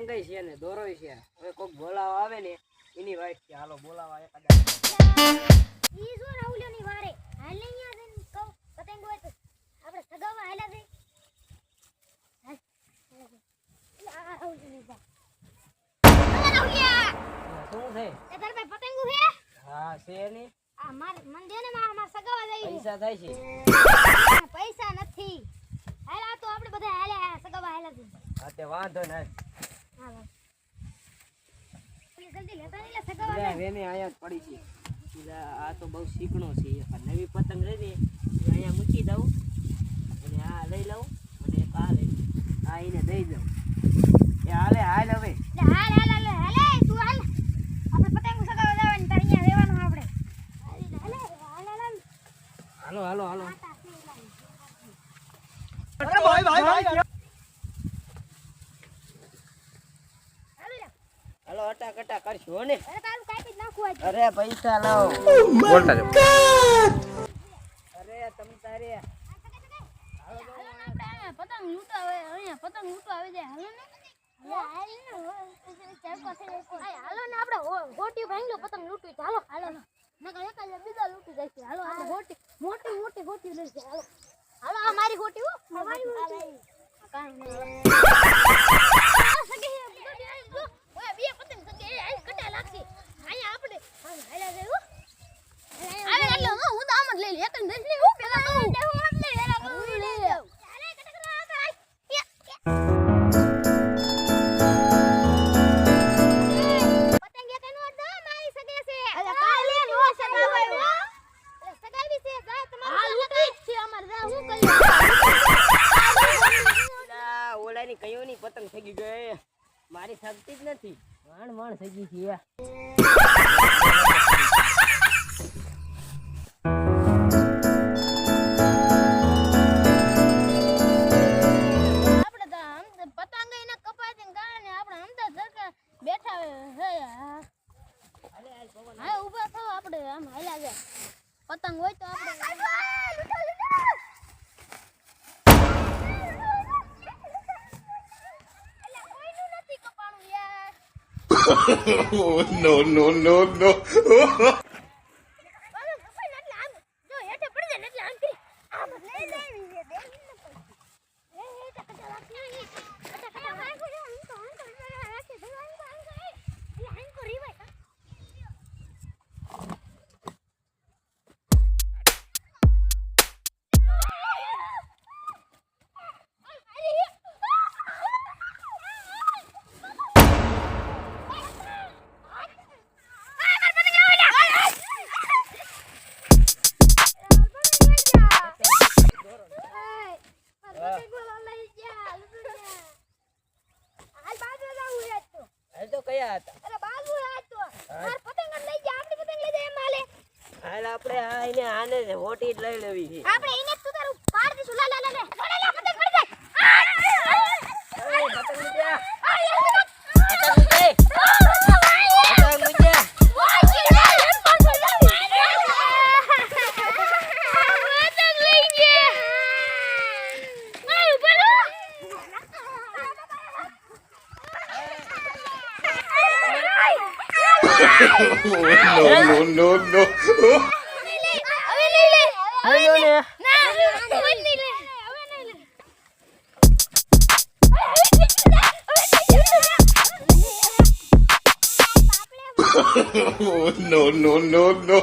પતંગ છે ને દોરોય છે. હવે કોઈક બોલાવા આવે ને એની વાઈટ છે હાલો બોલાવા એકાદા. ઈ જો રાહુલિયોની વારે? હાલ ને અહીંયા જઈને કહું પતંગ હોય તો. આપણે સગાવા હાલા જઈ હાલ પાસે પતંગો છે? હા છે ને. આ માર મન દે ને માર માર સગાવા જઈ પૈસા થાય છે. પૈસા નથી. હાલા તો આપણે બધા હાલ્યા સગાવા હાલા જઈ હા તે વાંધો ને લે વેને અહીંયા જ પડી છે આ તો બહુ શીકણો છે. નવી પતંગ રહી ને અહીંયા મૂકી દઉં અને આ લઈ લઉં અને એક આ લઈ આ એને દઈ દઉં. એ હાલે હાલ હવે. લે હાલ હાલ હાલ હાલે. તું હાલ. આપણે પતંગ સગાવા જવાની તાર અહીંયા રહેવાનું આપણે. હાલે હાલ હાલ. હાલ હાલો હાલો હાલો હાલો લે હાલો અટા કટા કરશો ને. અરે પૈસા લાવો. બોલતા જાઓ અરે તમ તારે હાલો આપણે અહીંયા પતંગ લૂંટા આવે અહીંયા પતંગ લૂંટવા આવી જાય. હાલો ને. હાલો. ને આપણે હોટી ભાંગલો પતંગ લૂંટવી છે. હાલો હાલો નકર એક બીજા લૂંટી જાય છે. હાલો આપણે ગોટી મોટી મોટી હોટી લઈ છે હાલો. હાલો આ મારી હોટી હો. મારી હોટી. કાંઈ નહીં. મારી શક્તિ જ નથી. માણ માણ થઈ ગઈ છે હોય તો પતંગ no, no, no, no. હાલ તો. કયા હતા હાલ આપણે આ એને આને જ હોટી જ લઈ લેવી છે. આપણે હવે જો ને. no, no, no, no.